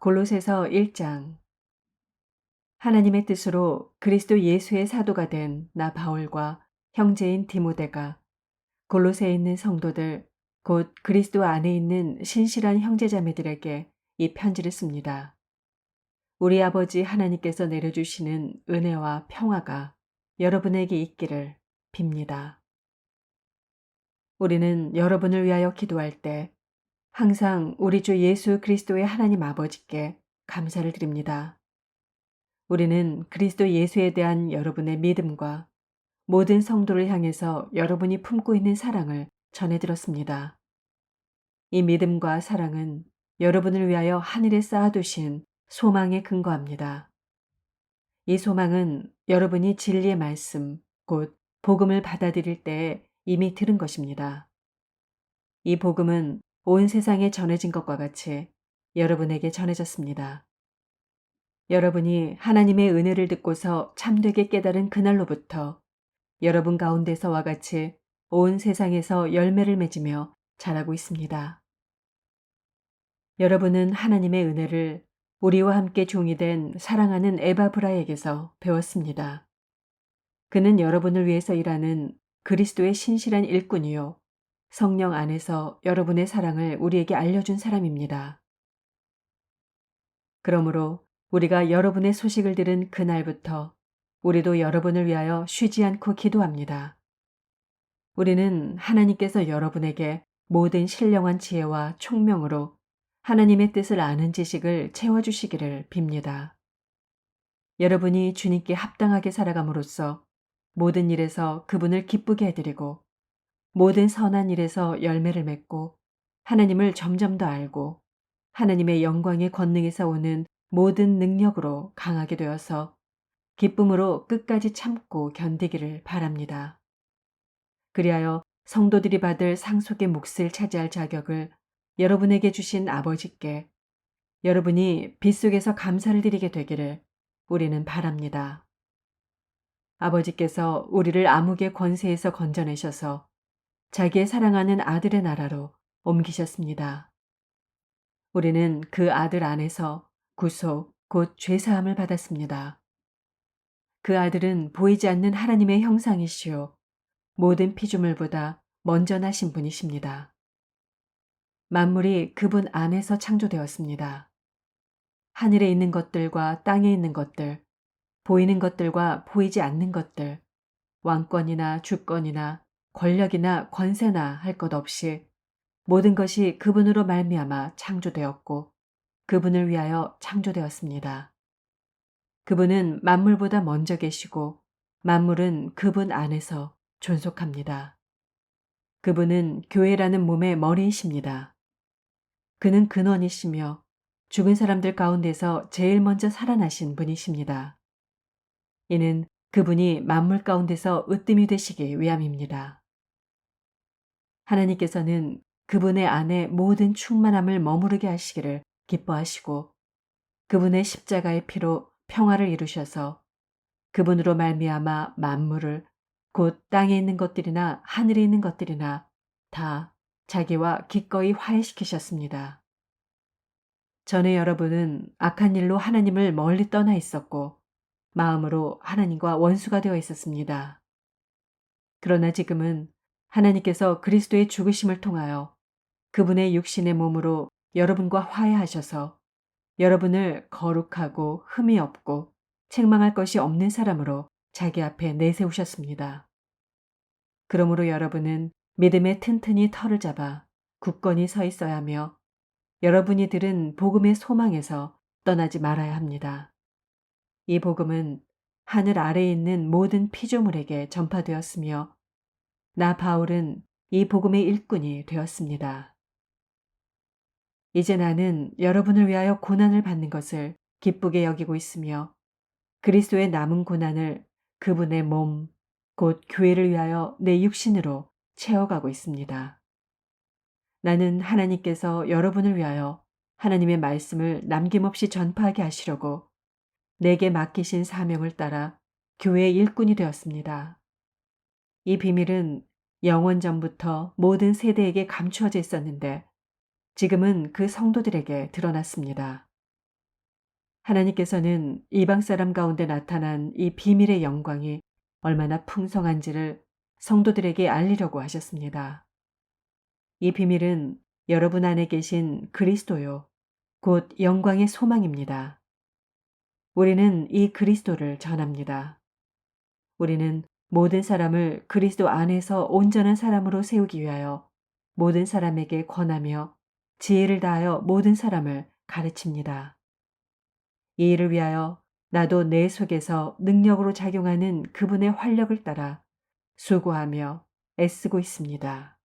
골로새서 1장 하나님의 뜻으로 그리스도 예수의 사도가 된 나 바울과 형제인 디모데가 골로새에 있는 성도들 곧 그리스도 안에 있는 신실한 형제자매들에게 이 편지를 씁니다. 우리 아버지 하나님께서 내려주시는 은혜와 평화가 여러분에게 있기를 빕니다. 우리는 여러분을 위하여 기도할 때 항상 우리 주 예수 그리스도의 하나님 아버지께 감사를 드립니다. 우리는 그리스도 예수에 대한 여러분의 믿음과 모든 성도를 향해서 여러분이 품고 있는 사랑을 전해 들었습니다. 이 믿음과 사랑은 여러분을 위하여 하늘에 쌓아두신 소망에 근거합니다. 이 소망은 여러분이 진리의 말씀, 곧 복음을 받아들일 때 이미 들은 것입니다. 이 복음은 온 세상에 전해진 것과 같이 여러분에게 전해졌습니다. 여러분이 하나님의 은혜를 듣고서 참되게 깨달은 그날로부터 여러분 가운데서와 같이 온 세상에서 열매를 맺으며 자라고 있습니다. 여러분은 하나님의 은혜를 우리와 함께 종이 된 사랑하는 에바브라에게서 배웠습니다. 그는 여러분을 위해서 일하는 그리스도의 신실한 일꾼이요. 성령 안에서 여러분의 사랑을 우리에게 알려준 사람입니다. 그러므로 우리가 여러분의 소식을 들은 그날부터 우리도 여러분을 위하여 쉬지 않고 기도합니다. 우리는 하나님께서 여러분에게 모든 신령한 지혜와 총명으로 하나님의 뜻을 아는 지식을 채워주시기를 빕니다. 여러분이 주님께 합당하게 살아감으로써 모든 일에서 그분을 기쁘게 해드리고 모든 선한 일에서 열매를 맺고 하나님을 점점 더 알고 하나님의 영광의 권능에서 오는 모든 능력으로 강하게 되어서 기쁨으로 끝까지 참고 견디기를 바랍니다. 그리하여 성도들이 받을 상속의 몫을 차지할 자격을 여러분에게 주신 아버지께 여러분이 빗속에서 감사를 드리게 되기를 우리는 바랍니다. 아버지께서 우리를 암흑의 권세에서 건져내셔서 자기의 사랑하는 아들의 나라로 옮기셨습니다. 우리는 그 아들 안에서 구속, 곧 죄사함을 받았습니다. 그 아들은 보이지 않는 하나님의 형상이시오. 모든 피조물보다 먼저 나신 분이십니다. 만물이 그분 안에서 창조되었습니다. 하늘에 있는 것들과 땅에 있는 것들, 보이는 것들과 보이지 않는 것들, 왕권이나 주권이나 권력이나 권세나 할 것 없이 모든 것이 그분으로 말미암아 창조되었고 그분을 위하여 창조되었습니다. 그분은 만물보다 먼저 계시고 만물은 그분 안에서 존속합니다. 그분은 교회라는 몸의 머리이십니다. 그는 근원이시며 죽은 사람들 가운데서 제일 먼저 살아나신 분이십니다. 이는 그분이 만물 가운데서 으뜸이 되시기 위함입니다. 하나님께서는 그분의 안에 모든 충만함을 머무르게 하시기를 기뻐하시고 그분의 십자가의 피로 평화를 이루셔서 그분으로 말미암아 만물을 곧 땅에 있는 것들이나 하늘에 있는 것들이나 다 자기와 기꺼이 화해시키셨습니다. 전에 여러분은 악한 일로 하나님을 멀리 떠나 있었고 마음으로 하나님과 원수가 되어 있었습니다. 그러나 지금은 하나님께서 그리스도의 죽으심을 통하여 그분의 육신의 몸으로 여러분과 화해하셔서 여러분을 거룩하고 흠이 없고 책망할 것이 없는 사람으로 자기 앞에 내세우셨습니다. 그러므로 여러분은 믿음에 튼튼히 털을 잡아 굳건히 서 있어야 하며 여러분이 들은 복음의 소망에서 떠나지 말아야 합니다. 이 복음은 하늘 아래에 있는 모든 피조물에게 전파되었으며 나 바울은 이 복음의 일꾼이 되었습니다. 이제 나는 여러분을 위하여 고난을 받는 것을 기쁘게 여기고 있으며 그리스도의 남은 고난을 그분의 몸, 곧 교회를 위하여 내 육신으로 채워가고 있습니다. 나는 하나님께서 여러분을 위하여 하나님의 말씀을 남김없이 전파하게 하시려고 내게 맡기신 사명을 따라 교회의 일꾼이 되었습니다. 이 비밀은 영원 전부터 모든 세대에게 감추어져 있었는데 지금은 그 성도들에게 드러났습니다. 하나님께서는 이방 사람 가운데 나타난 이 비밀의 영광이 얼마나 풍성한지를 성도들에게 알리려고 하셨습니다. 이 비밀은 여러분 안에 계신 그리스도요. 곧 영광의 소망입니다. 우리는 이 그리스도를 전합니다. 우리는 모든 사람을 그리스도 안에서 온전한 사람으로 세우기 위하여 모든 사람에게 권하며 지혜를 다하여 모든 사람을 가르칩니다. 이 일을 위하여 나도 내 속에서 능력으로 작용하는 그분의 활력을 따라 수고하며 애쓰고 있습니다.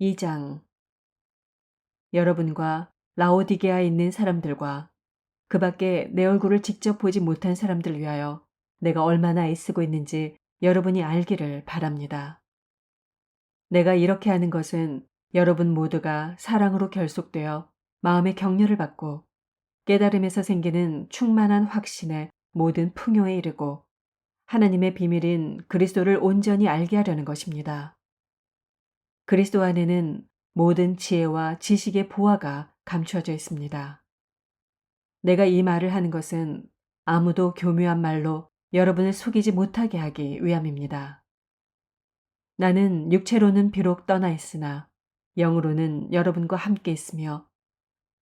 2장 여러분과 라오디게아에 있는 사람들과 그 밖에 내 얼굴을 직접 보지 못한 사람들 위하여 내가 얼마나 애쓰고 있는지 여러분이 알기를 바랍니다. 내가 이렇게 하는 것은 여러분 모두가 사랑으로 결속되어 마음의 격려를 받고 깨달음에서 생기는 충만한 확신의 모든 풍요에 이르고 하나님의 비밀인 그리스도를 온전히 알게 하려는 것입니다. 그리스도 안에는 모든 지혜와 지식의 보화가 감추어져 있습니다. 내가 이 말을 하는 것은 아무도 교묘한 말로 여러분을 속이지 못하게 하기 위함입니다. 나는 육체로는 비록 떠나 있으나 영으로는 여러분과 함께 있으며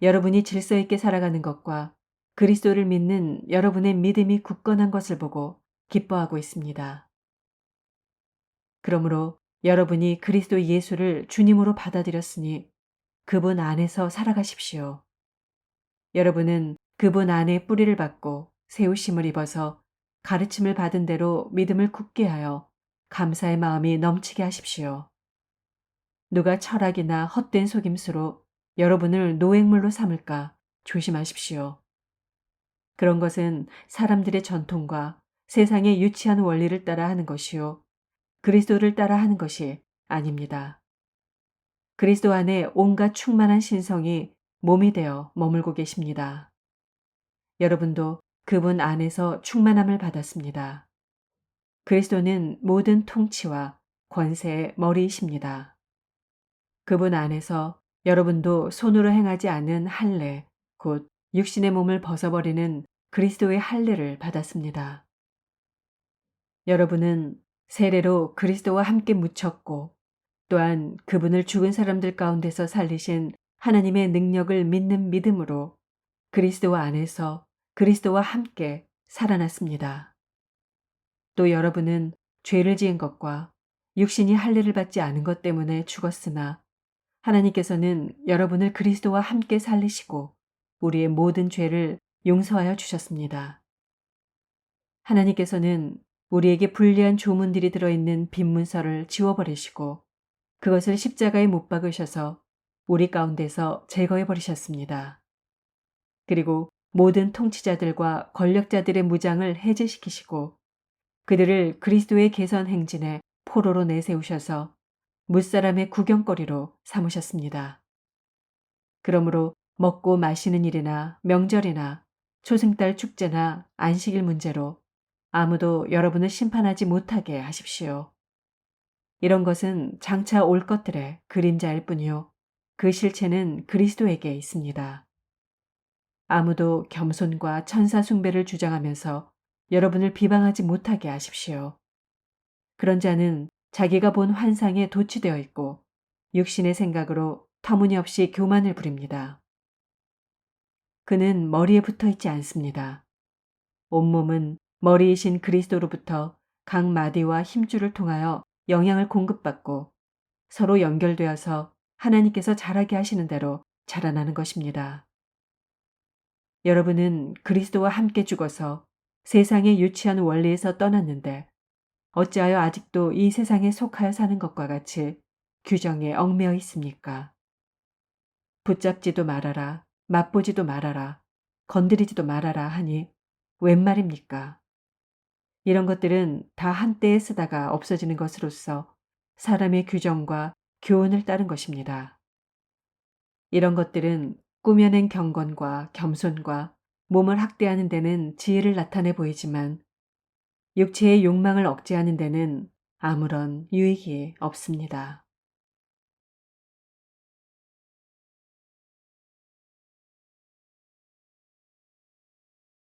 여러분이 질서 있게 살아가는 것과 그리스도를 믿는 여러분의 믿음이 굳건한 것을 보고 기뻐하고 있습니다. 그러므로 여러분이 그리스도 예수를 주님으로 받아들였으니 그분 안에서 살아가십시오. 여러분은 그분 안에 뿌리를 받고 세우심을 입어서 가르침을 받은 대로 믿음을 굳게 하여 감사의 마음이 넘치게 하십시오. 누가 철학이나 헛된 속임수로 여러분을 노획물로 삼을까 조심하십시오. 그런 것은 사람들의 전통과 세상의 유치한 원리를 따라 하는 것이요. 그리스도를 따라 하는 것이 아닙니다. 그리스도 안에 온갖 충만한 신성이 몸이 되어 머물고 계십니다. 여러분도 그분 안에서 충만함을 받았습니다. 그리스도는 모든 통치와 권세의 머리이십니다. 그분 안에서 여러분도 손으로 행하지 않은 할례, 곧 육신의 몸을 벗어버리는 그리스도의 할례를 받았습니다. 여러분은 세례로 그리스도와 함께 묻혔고 또한 그분을 죽은 사람들 가운데서 살리신 하나님의 능력을 믿는 믿음으로 그리스도 안에서 그리스도와 함께 살아났습니다. 또 여러분은 죄를 지은 것과 육신이 할례를 받지 않은 것 때문에 죽었으나 하나님께서는 여러분을 그리스도와 함께 살리시고 우리의 모든 죄를 용서하여 주셨습니다. 하나님께서는 우리에게 불리한 조문들이 들어있는 빈 문서를 지워버리시고 그것을 십자가에 못 박으셔서 우리 가운데서 제거해 버리셨습니다. 그리고 모든 통치자들과 권력자들의 무장을 해제시키시고 그들을 그리스도의 개선 행진에 포로로 내세우셔서 무사람의 구경거리로 삼으셨습니다. 그러므로 먹고 마시는 일이나 명절이나 초승달 축제나 안식일 문제로 아무도 여러분을 심판하지 못하게 하십시오. 이런 것은 장차 올 것들의 그림자일 뿐이요. 그 실체는 그리스도에게 있습니다. 아무도 겸손과 천사 숭배를 주장하면서 여러분을 비방하지 못하게 하십시오. 그런 자는 자기가 본 환상에 도취되어 있고 육신의 생각으로 터무니없이 교만을 부립니다. 그는 머리에 붙어 있지 않습니다. 온몸은 머리이신 그리스도로부터 각 마디와 힘줄을 통하여 영향을 공급받고 서로 연결되어서 하나님께서 자라게 하시는 대로 자라나는 것입니다. 여러분은 그리스도와 함께 죽어서 세상의 유치한 원리에서 떠났는데 어찌하여 아직도 이 세상에 속하여 사는 것과 같이 규정에 얽매여 있습니까? 붙잡지도 말아라, 맛보지도 말아라, 건드리지도 말아라 하니 웬 말입니까? 이런 것들은 다 한때에 쓰다가 없어지는 것으로서 사람의 규정과 교훈을 따른 것입니다. 이런 것들은 꾸며낸 경건과 겸손과 몸을 학대하는 데는 지혜를 나타내 보이지만 육체의 욕망을 억제하는 데는 아무런 유익이 없습니다.